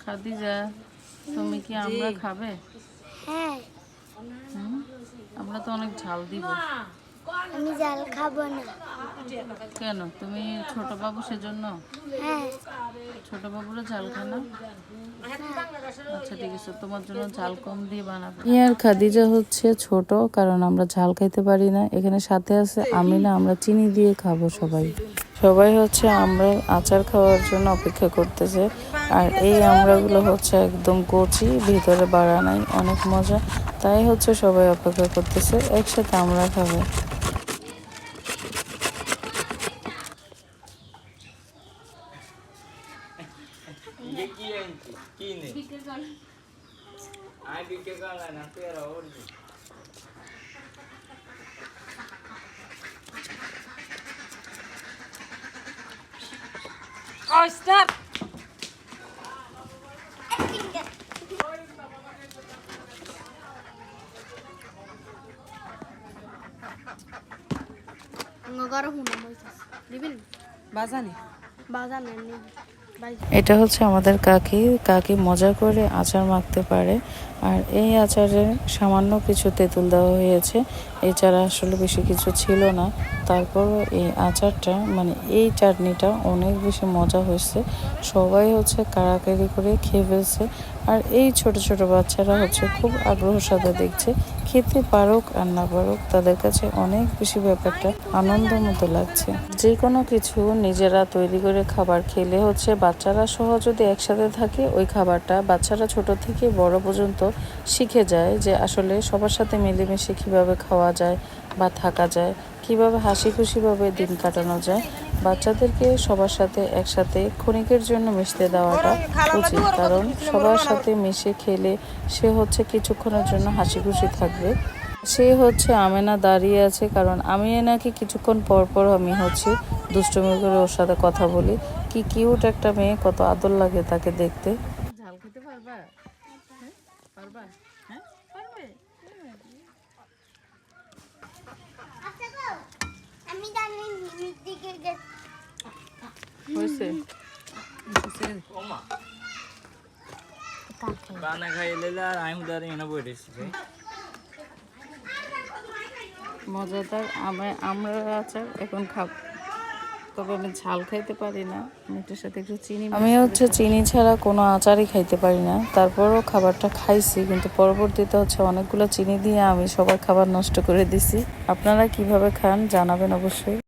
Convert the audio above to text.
খাদিজা তুমি কি আমরা খাবে? হ্যাঁ। আমরা তো অনেক ঝাল দিব। আমি জাল খাব না। কেন? তুমি ছোট বাবু সেজন্য? হ্যাঁ। ছোট বাবুরা ঝাল খায় না? আচ্ছা ঠিক আছে তোমার জন্য ঝাল কম দিয়ে বানাবো। আর খাদিজা হচ্ছে ছোট কারণ আমরা ঝাল খাইতে পারি না। এখানে সাথে আছে আমি না আমরা চিনি দিয়ে খাব সবাই। সবাই হচ্ছে আমরা আচার খাওয়ার জন্য অপেক্ষা করতেছে। আর এই আমড়াগুলো হচ্ছে একদম কচি ভিতরে বাড়া নাই অনেক মজা। তাই হচ্ছে সবাই অপেক্ষা করতেছে একসাথে আমরা খাব। ये की है इनकी की नहीं बीके कॉल आ बीके कॉल है ना तेरा और भी Oyster. Ngagara hunam oyster. Dibin. Bazane. Bazane ni. এটা হচ্ছে আমাদের কাকি। কাকি মজা করে আচার মাখতে পারে। আর এই আচারে সামান্য কিছু তেঁতুল দেওয়া হয়েছে। এছাড়া আসলে বেশি কিছু ছিল না। তারপরও এই আচারটা মানে এই চাটনিটা অনেক বেশি মজা হয়েছে। সবাই হচ্ছে কাড়াকাড়ি করে খেয়ে ফেলছে। আর এই ছোট ছোট বাচ্চারা হচ্ছে খুব আগ্রহ সাথে দেখছে। খেতে পারুক আর না পারুক, তাদের কাছে অনেক বেশি ব্যাপারটা আনন্দ মতো লাগছে। যে কোনো কিছু নিজেরা তৈরি করে খাবার খেলে হচ্ছে বাচ্চারা সহ যদি একসাথে থাকে, ওই খাবারটা বাচ্চারা ছোট থেকে বড় পর্যন্ত শিখে যায় যে আসলে সবার সাথে মিলেমিশে কীভাবে খাওয়া যায় বা থাকা যায়, কীভাবে হাসি খুশিভাবে দিন কাটানো যায়। বাচ্চাদেরকে সবার সাথে একসাথে ক্ষণিকের জন্য মিশতে দেওয়াটা উচিত। কারণ সবার সাথে মিশে খেলে সে হচ্ছে কিছুক্ষণের জন্য হাসি খুশি থাকবে। সে হচ্ছে আমেনা দাঁড়িয়ে আছে কারণ আমি নাকি কিছুক্ষণ পর পর আমি হচ্ছে দুষ্টমি করে ওর সাথে কথা বলি। কি কিউট একটা মেয়ে কত আদর লাগে তাকে দেখতে। ঝাল খেতে পারবা পারবা? হ্যাঁ? পারবে? হয়েছে? আমি মজাদার আমরা আচার এখন খাব। তবে আমি ঝাল খাইতে পারি না। মিটের সাথে একটু চিনি আমি হচ্ছে চিনি ছাড়া কোনো আচারই খাইতে পারি না। তারপরও খাবারটা খাইছি কিন্তু পরবর্তীতে হচ্ছে অনেকগুলো চিনি দিয়ে আমি সবার খাবার নষ্ট করে দিছি। আপনারা কীভাবে খান জানাবেন অবশ্যই।